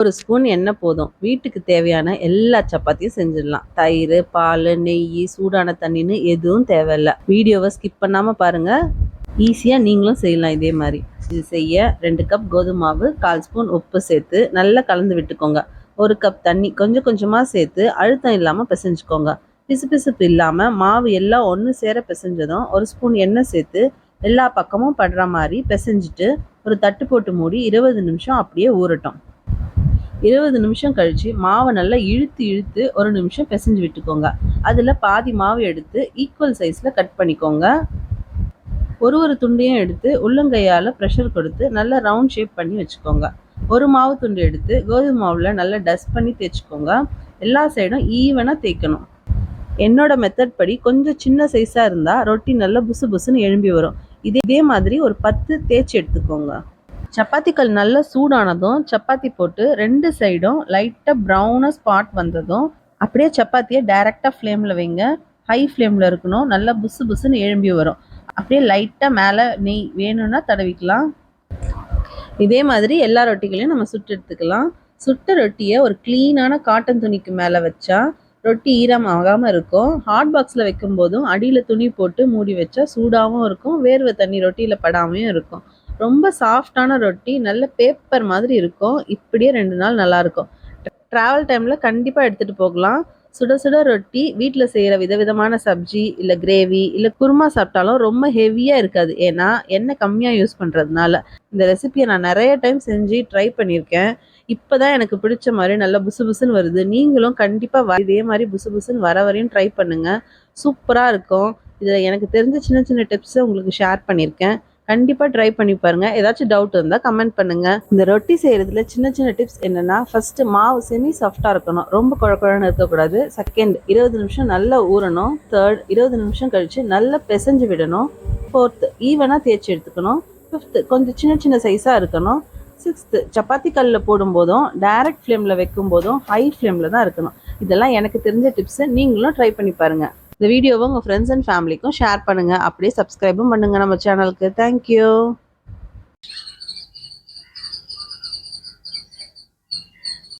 ஒரு ஸ்பூன் எண்ணெய் போதும். வீட்டுக்கு தேவையான எல்லா சப்பாத்தியும் செஞ்சிடலாம். தயிர் பால் நெய் சூடான தண்ணின்னு எதுவும் தேவையில்ல. வீடியோவை ஸ்கிப் பண்ணாமல் பாருங்கள் ஈஸியாக நீங்களும் செய்யலாம் இதே மாதிரி. இது செய்ய ரெண்டு கப் கோதுமை மாவு கால் ஸ்பூன் உப்பு சேர்த்து நல்லா கலந்து விட்டுக்கோங்க. ஒரு கப் தண்ணி கொஞ்சம் கொஞ்சமாக சேர்த்து அழுத்தம் இல்லாமல் பிசைஞ்சுக்கோங்க. பிசுபிசுப்பு இல்லாமல் மாவு எல்லாம் ஒன்று சேர பிசைஞ்சதும் ஒரு ஸ்பூன் எண்ணெய் சேர்த்து எல்லா பக்கமும் படுற மாதிரி பிசைஞ்சிட்டு ஒரு தட்டு போட்டு மூடி இருபது நிமிஷம் அப்படியே ஊறட்டும். இருபது நிமிஷம் கழித்து மாவை நல்லா இழுத்து இழுத்து ஒரு நிமிஷம் பிசைஞ்சு விட்டுக்கோங்க. அதில் பாதி மாவு எடுத்து ஈக்குவல் சைஸில் கட் பண்ணிக்கோங்க. ஒரு ஒரு துண்டையும் எடுத்து உள்ளங்கையால் ப்ரெஷர் கொடுத்து நல்லா ரவுண்ட் ஷேப் பண்ணி வச்சுக்கோங்க. ஒரு மாவு துண்டு எடுத்து கோதுமை மாவில் நல்லா டஸ்ட் பண்ணி தேய்ச்சிக்கோங்க. எல்லா சைடும் ஈவனாக தேய்க்கணும். என்னோட மெத்தட் படி கொஞ்சம் சின்ன சைஸாக இருந்தால் ரொட்டி நல்லா புசு புசுன்னு எழும்பி வரும். இதே இதே மாதிரி ஒரு பத்து தேய்ச்சி எடுத்துக்கோங்க. சப்பாத்திக்கல் நல்லா சூடானதும் சப்பாத்தி போட்டு ரெண்டு சைடும் லைட்டாக ப்ரௌனாக ஸ்பாட் வந்ததும் அப்படியே சப்பாத்தியை டைரெக்டாக ஃப்ளேமில் வைங்க. ஹை ஃப்ளேமில் இருக்கணும். நல்லா புசு புசுன்னு எழும்பி வரும். அப்படியே லைட்டாக மேலே நெய் வேணும்னா தடவிக்கலாம். இதே மாதிரி எல்லா ரொட்டிகளையும் நம்ம சுட்டு எடுத்துக்கலாம். சுட்ட ரொட்டியை ஒரு க்ளீனான காட்டன் துணிக்கு மேலே வச்சா ரொட்டி ஈரம் ஆகாமல் இருக்கும். ஹாட் பாக்ஸில் வைக்கும் போதும் அடியில் துணி போட்டு மூடி வச்சா சூடாகவும் இருக்கும். வேர்வை தண்ணி ரொட்டியில் படாமையும் இருக்கும். ரொம்ப சாஃப்டான ரொட்டி நல்ல பேப்பர் மாதிரி இருக்கும். இப்படியே ரெண்டு நாள் நல்லாயிருக்கும் ட்ராவல் டைமில் கண்டிப்பாக எடுத்துகிட்டு போகலாம். சுட சுட ரொட்டி வீட்டில் செய்கிற விதவிதமான சப்ஜி இல்லை கிரேவி இல்லை குருமா சாப்பிட்டாலும் ரொம்ப ஹெவியாக இருக்காது. ஏன்னா எண்ணெய் கம்மியாக யூஸ் பண்ணுறதுனால இந்த ரெசிபியை நான் நிறைய டைம் செஞ்சு ட்ரை பண்ணியிருக்கேன். இப்போ தான் எனக்கு பிடிச்ச மாதிரி நல்லா புசு புசுன்னு வருது. நீங்களும் கண்டிப்பாக இதே மாதிரி புசு புசுன்னு வர வரையும் ட்ரை பண்ணுங்கள் சூப்பராக இருக்கும். இதில் எனக்கு தெரிஞ்ச சின்ன சின்ன டிப்ஸை உங்களுக்கு ஷேர் பண்ணியிருக்கேன். கண்டிப்பாக ட்ரை பண்ணி பாருங்கள் ஏதாச்சும் டவுட் இருந்தால் கமெண்ட் பண்ணுங்கள் இந்த ரொட்டி செய்கிறதுல சின்ன சின்ன டிப்ஸ் என்னென்னா ஃபஸ்ட்டு மாவு செமி சாஃப்டாக இருக்கணும். ரொம்ப குழக்குழன்னு இருக்கக்கூடாது. செகண்ட் இருபது நிமிஷம் நல்லா ஊறணும். தேர்ட் இருபது நிமிஷம் கழித்து நல்லா பிசைஞ்சு விடணும். ஃபோர்த்து ஈவனாக தேய்ச்சி எடுத்துக்கணும். ஃபிஃப்த்து கொஞ்சம் சின்ன சின்ன சைஸாக இருக்கணும். சிக்ஸ்த்து சப்பாத்தி கல்லில் போடும்போதும் டைரக்ட் ஃப்ளேமில் வைக்கும் போதும் ஹை ஃப்ளேமில் தான் இருக்கணும். இதெல்லாம் எனக்கு தெரிஞ்ச டிப்ஸு நீங்களும் ட்ரை பண்ணி பாருங்கள் இந்த வீடியோவை உங்கள் ஃப்ரெண்ட்ஸ் அண்ட் ஃபேமிலிக்கும் ஷேர் பண்ணுங்கள் அப்படியே சப்ஸ்கிரைபும் பண்ணுங்கள் நம்ம சேனலுக்கு தேங்க்யூ